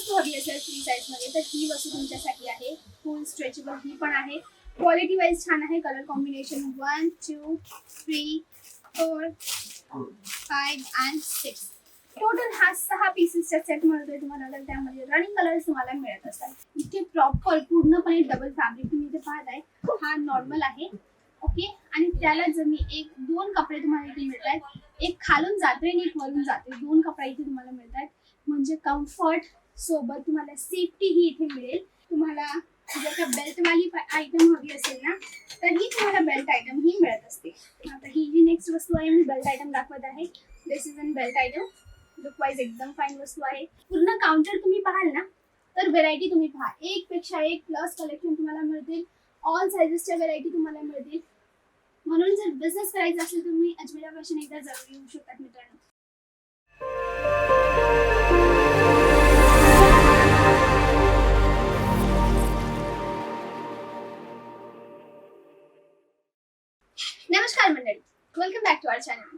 वस्तू हवी असेल फ्री साईजमध्ये. तर ही वस्तू तुमच्यासाठी आहे. फुल स्ट्रेचेबल ही पण आहे. क्वालिटी वाईज छान आहे. Colour combination one two three four five and six total हा सहा पीसेसचा सेट मिळतोय तुम्हाला तर त्यामध्ये रनिंग कलर्स तुम्हाला मिळत असतात इथे प्रॉपर पूर्णपणे डबल फॅब्रिक तुम्ही इथे पाहताय. हा नॉर्मल आहे. ओके आणि त्याला जर मी एक दोन कपडे तुम्हाला इथे मिळत आहेत एक खालून जाते आणि एक वरून जाते दोन कपडे इथे तुम्हाला मिळत आहेत म्हणजे कम्फर्ट सोबत तुम्हाला सेफ्टी ही इथे मिळेल. तुम्हाला जर का बेल्टवाली आयटम हवी असेल ना तर ही तुम्हाला बेल्ट आयटम ही मिळत असते. आता ही जी नेक्स्ट वस्तू आहे मी बेल्ट आयटम दाखवत आहे. This is an belt item look wise एकदम फाईन वस्तू आहे. पूर्ण काउंटर तुम्ही पाहाल ना तर व्हेरायटी तुम्ही पहा. एक पेक्षा एक प्लस कलेक्शन तुम्हाला मिळतील. ऑल सायझेसच्या व्हेरायटी तुम्हाला मिळतील. म्हणून जर बिझनेस करायचा असेल तुम्ही अजमेरा फॅशन एकदा जरूर येऊ शकतात मित्रांनो.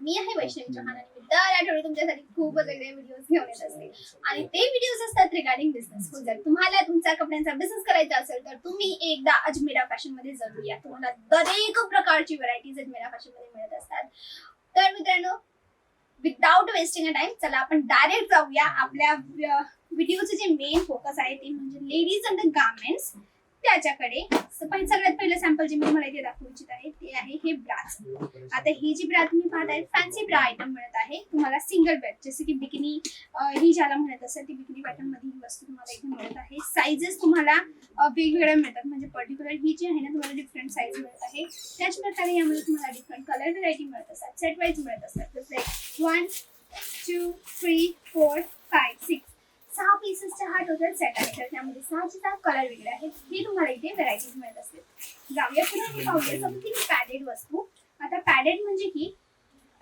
मी आहे वैष्णवी चव्हाण आणि मी दर आठवडे तुमच्यासाठी खूपच वेगळे व्हिडिओज घेऊन येत असते. आणि ते व्हिडिओज असतात रिगार्डिंग बिझनेस जर तुम्हाला तुमचा कपड्यांचा बिझनेस करायचा असेल तर तुम्ही एकदा अजमेरा फॅशनमध्ये जरूर या. तुम्हाला दरेक प्रकारची व्हरायटीज अजमेरा फॅशनमध्ये मिळत असतात. तर मित्रांनो विदाउट वेस्टिंग अ टाइम चला आपण डायरेक्ट जाऊया. आपल्या व्हिडिओचे जे मेन फोकस आहे ते म्हणजे लेडीज अंड गार्मेंट्स त्याच्याकडे पण सगळ्यात पहिलं सॅम्पल जे मी तुम्हाला इथे दाखवू इच्छित आहे ते आहे हे ब्राच आता ही जी ब्रा तुम्ही आहे फॅन्सी ब्रा आयटम मिळत आहे. तुम्हाला सिंगल बेड जसे की बिकिनी ही ज्याला म्हणत असेल ती बिकिनी पॅटर्नमध्ये ही वस्तू तुम्हाला इथे मिळत आहे. साईजेस तुम्हाला वेगवेगळ्या मिळतात. म्हणजे पर्टिक्युलर ही जी आहे ना तुम्हाला डिफरंट साईज मिळत आहे. त्याच प्रकारे यामध्ये तुम्हाला डिफरंट कलर व्हरायटी मिळत असतात. सेट वाईज मिळत असतात. जसे one two three four five six सहा पीसेसच्या हा टोटल सेट आहे. तर त्यामध्ये सहाचे सहा कलर वेगळे आहेत हे तुम्हाला इथे व्हरायटीज मिळत असतील. जाऊया पुन्हा मी पाहूया समथिंग पॅडेड वस्तू. आता पॅडेड म्हणजे की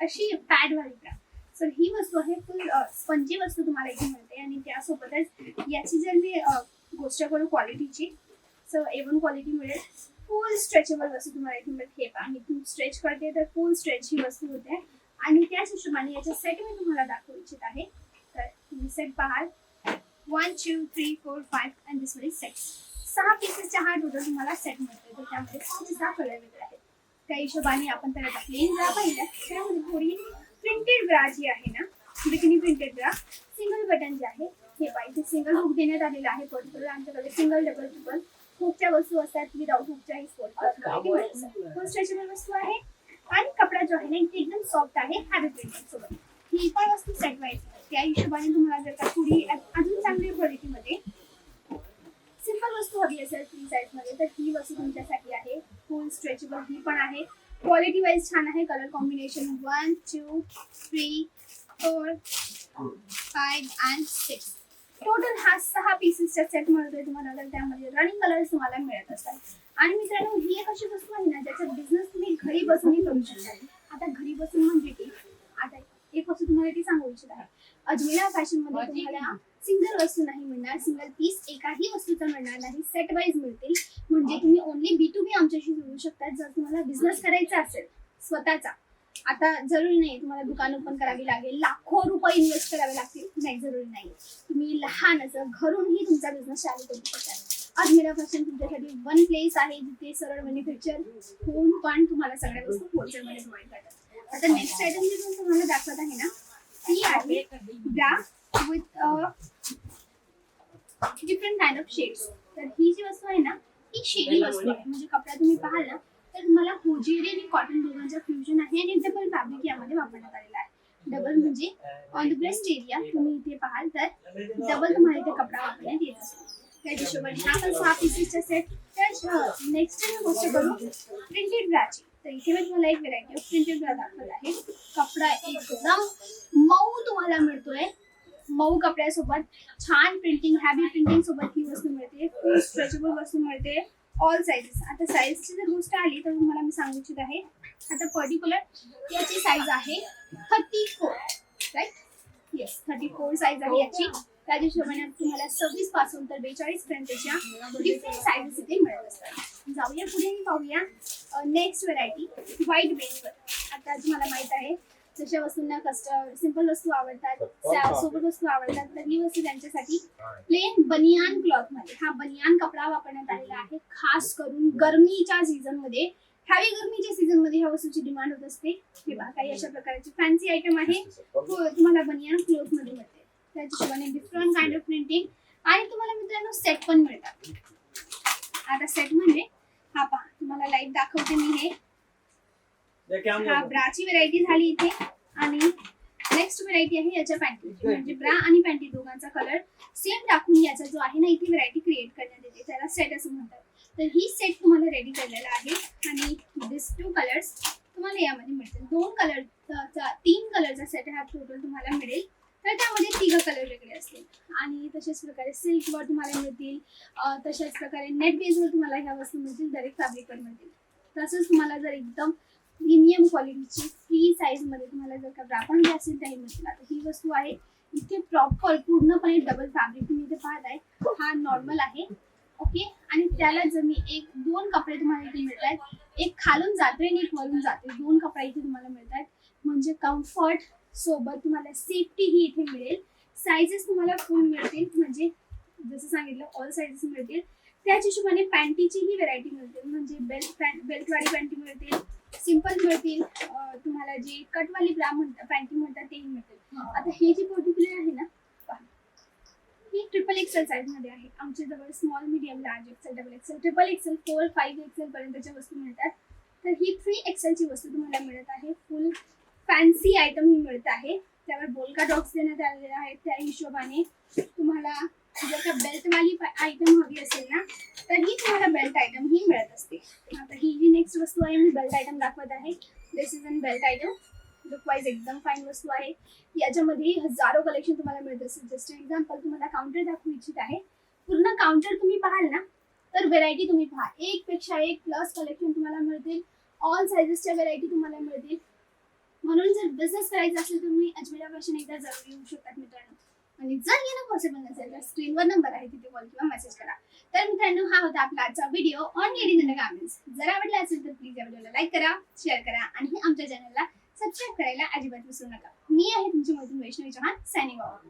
अशी पॅड वाली ब्रा सर ही वस्तू आहे फुल स्पंजी वस्तू तुम्हाला इथे मिळते. आणि त्यासोबतच याची जर मी गोष्ट करू क्वालिटीची सर ए वन क्वालिटी मिळेल. फुल स्ट्रेचेबल वस्तू तुम्हाला इथे मिळते. हे पहा मी तुम्ही स्ट्रेच करते तर फुल स्ट्रेच ही वस्तू होते. आणि त्याच हिशोबाने याचा सेट मी तुम्हाला दाखवू इच्छित आहे. तर तुम्ही सेट पाहाल. One two three four five and this one is six सहा पीसेसच्या हा टोटल तुम्हाला सेट मिळतो तर त्यामध्ये सहा सहा कलर वेगळे आहेत त्या हिशोबाने आपण त्याला प्लेन ब्रा पाहिला. त्यामध्ये थोडी प्रिंटेड ब्रा जी आहे ना bikini printed bra single button जे आहे. हे पाहिजे सिंगल हुक देण्यात आलेलं आहे. पर्टिक्युलर आमच्याकडे सिंगल डबल ट्रिपल हुकच्या वस्तू असतात. विदाउट हुकच्याही स्पोर्ट स्ट्रेचेबल वस्तू आहे. आणि कपडा जो आहे ना ते एकदम सॉफ्ट आहे. हॅबिट सोबत. ही पण वस्तू सेट व्हायची. त्या हिशोबाने तुम्हाला जर का थोडी अजून चांगली क्वालिटीमध्ये सिंपल वस्तू हवी असेल फ्री साईजमध्ये तर ही वस्तू तुमच्यासाठी आहे. फुल स्ट्रेचेबल ही पण आहे. क्वालिटी वाईज छान आहे. Colour combination one two three four five and six total हा सहा पीसेसचा सेट मिळतोय तुम्हाला. तर त्यामध्ये रनिंग कलर्स तुम्हाला मिळत असतात. आणि मित्रांनो ही एक अशी वस्तू आहे ना ज्याचा बिझनेस तुम्ही घरी बसूनही करू शकता आता घरी बसून म्हणजे की आता एक वस्तू तुम्हाला ती सांगू इच्छित आहे अजमेरा फॅशनमध्ये तुम्हाला सिंगल वस्तू नाही मिळणार. सिंगल पीस एकाही वस्तूचा मिळणार नाही. सेट वाईज मिळतील. म्हणजे तुम्ही ओनली बी टू बी आमच्याशी जोडू शकता जर तुम्हाला बिझनेस करायचा असेल स्वतःचा. आता जरुरी नाही तुम्हाला दुकान ओपन करावी लागेल. लाखो रुपये इन्व्हेस्ट करावे लागतील. नाही जरुरी नाही तुम्ही लहान असं घरूनही तुमचा बिझनेस चालू करू शकता. अजमेरा फॅशन तुमच्यासाठी वन प्लेस आहे जिथे सरळ मॅन्युफॅक्चर होऊन पण तुम्हाला सगळ्या वस्तू होलसेलमध्ये प्रोव्हाइड करतात. आता नेक्स्ट आयटम जी तुम्हाला दाखवत आहे ना ती आहे bra with different kind of shades तर ही जी वस्तू आहे ना ही शेडी वस्तू आहे. म्हणजे कपडा तुम्ही पाहाल ना तर तुम्हाला होजिरी आणि कॉटन दोघांचा फ्युजन आहे आणि डबल फॅब्रिक यामध्ये वापरण्यात आलेला आहे. डबल म्हणजे ऑन द ब्रेस्ट एरिया तुम्ही इथे पाहाल तर डबल तुम्हाला इथे कपडा वापरण्यात येत असतो त्या हिशोबाने हा पण सहा पीसेसचा सेट त्या नेक्स्ट गोष्ट करू प्रिंटेड ब्राची. तर इथे मी तुम्हाला एक व्हेरायटी ऑफ प्रिंटेड ब्रा दाखवला आहे. कपडा एकदम मऊ तुम्हाला मिळतोय. मऊ कपड्यासोबत छान प्रिंटिंग हॅवी प्रिंटिंग सोबत ही वस्तू मिळते. खूप स्ट्रेचेबल वस्तू मिळते. ऑल साईजेस आता साईजची जर गोष्ट आली तर तुम्हाला मी सांगू इच्छित आहे. आता पर्टिक्युलर याची साईज आहे thirty four right yes thirty four size आहे याची. त्या हिशोबाने तुम्हाला सव्वीसपासून तर बेचाळीस पर्यंतच्या डिफरंट साईजेस इथे मिळत असतात. जाऊया पुढे पाहूया नेक्स्ट व्हरायटी व्हाईट बेसवर आता तुम्हाला माहीत आहे जशा वस्तूंना कस्ट सिंपल वस्तू आवडतात त्या सोबत वस्तू आवडतात तर ही वस्तू त्यांच्यासाठी प्लेन बनियान क्लॉथमध्ये. हा बनियान कपडा वापरण्यात आलेला आहे खास करून गरमीच्या सीझनमध्ये. हॅवी गरमीच्या सीझनमध्ये ह्या वस्तूची डिमांड होत असते. हे काही अशा प्रकारची फॅन्सी आयटम आहे. हो, तुम्हाला बनियान क्लोथमध्ये मिळते. त्याच्या हिशोबाने डिफरंट काइंड ऑफ प्रिंटिंग आणि तुम्हाला मित्रांनो सेट पण मिळतात. आता सेट म्हणजे हा पहा तुम्हाला लाइट दाखवते मी हे. हा ब्राची व्हरायटी झाली इथे. आणि नेक्स्ट व्हरायटी आहे याच्या पॅन्टीची म्हणजे ब्रा आणि पॅन्टी दोघांचा कलर सेम टाकून याचा जो आहे ना इथे व्हरायटी क्रिएट करण्यात येते. त्याला सेट असं म्हणतात. तर ही सेट तुम्हाला रेडी केलेला आहे. आणि दिस टू कलर्स तुम्हाला यामध्ये मिळतील. दोन कलरचा तीन कलरचा सेट हा टोटल तुम्हाला मिळेल. तर त्यामध्ये तिघ कलर वेगळे असतील. आणि तशाच प्रकारे सिल्कवर तुम्हाला मिळतील. तशाच प्रकारे नेट बेसवर तुम्हाला ह्या वस्तू मिळतील. डायरेक्ट फॅब्रिकवर मिळतील. तसंच तुम्हाला जर एकदम प्रीमियम क्वालिटीची फ्री साईजमध्ये तुम्हाला जर का ब्रापण जे असेल त्याही मिळतील आता ही वस्तू आहे. इथे प्रॉपर पूर्णपणे डबल फॅब्रिक तुम्ही इथे पाहत आहे हा नॉर्मल आहे. ओके आणि त्याला जर मी एक दोन कपडे तुम्हाला इथे मिळत आहेत एक खालून जाते आणि एक वरून जाते दोन कपडे इथे तुम्हाला मिळत आहेत म्हणजे कम्फर्ट सोबत तुम्हाला सेफ्टी ही इथे मिळेल. साईजेस तुम्हाला फुल मिळतील. म्हणजे जसं सांगितलं ऑल साईजेस मिळतील. त्याच हिशोबाने पॅन्टीचीही व्हरायटी मिळतील म्हणजे बेल्ट पॅन्ट बेल्टवाली पॅन्टी मिळतील सिंपल मिळतील. तुम्हाला जी कटवाली ब्रा म्हणतात पॅन्टी म्हणतात तेही मिळतील. आता हे जी पर्टिक्युलर आहे ना ही ट्रिपल एक्सेल साईजमध्ये आहे. आमच्या जवळ small medium large XL double XL triple XL four five XL पर्यंतच्या वस्तू मिळतात. तर ही थ्री एक्सेलची वस्तू तुम्हाला मिळत आहे. फुल फॅन्सी आयटम ही मिळत आहे. त्यावर बोलका डॉक्स देण्यात आलेले आहेत. त्या हिशोबाने तुम्हाला जर का बेल्टवाली आयटम हवी असेल ना तर ही तुम्हाला बेल्ट आयटम ही मिळत असते. आता ही जी नेक्स्ट वस्तू आहे मी बेल्ट आयटम दाखवत आहे. This is an belt item look wise एकदम फाईन वस्तू आहे. याच्यामध्ये हजारो कलेक्शन तुम्हाला मिळत असेल. जस्ट एक्झाम्पल तुम्हाला काउंटर दाखवू इच्छित आहे. पूर्ण काउंटर तुम्ही पाहाल ना तर व्हेरायटी तुम्ही पहा. एक पेक्षा एक प्लस कलेक्शन तुम्हाला मिळतील. ऑल सायझेसच्या व्हेरायटी तुम्हाला मिळतील. म्हणून जर बिझनेस करायचा असेल तर तुम्ही अजमेरा फॅशन एकदा जरूर येऊ शकतात मित्रांनो. आणि जर येणं पॉसिबल नसेल तर स्क्रीनवर नंबर आहे तिथे कॉल किंवा मेसेज करा. तर मित्रांनो हा होता आपला आजचा video on ladies in garments जर आवडला असेल तर प्लीज या व्हिडिओला लाईक करा शेअर करा आणि आमच्या चॅनलला सबस्क्राईब करायला अजिबात विसरू नका. मी आहे तुमची मैत्रीण वैष्णवी चव्हाण सायनिंग ऑफ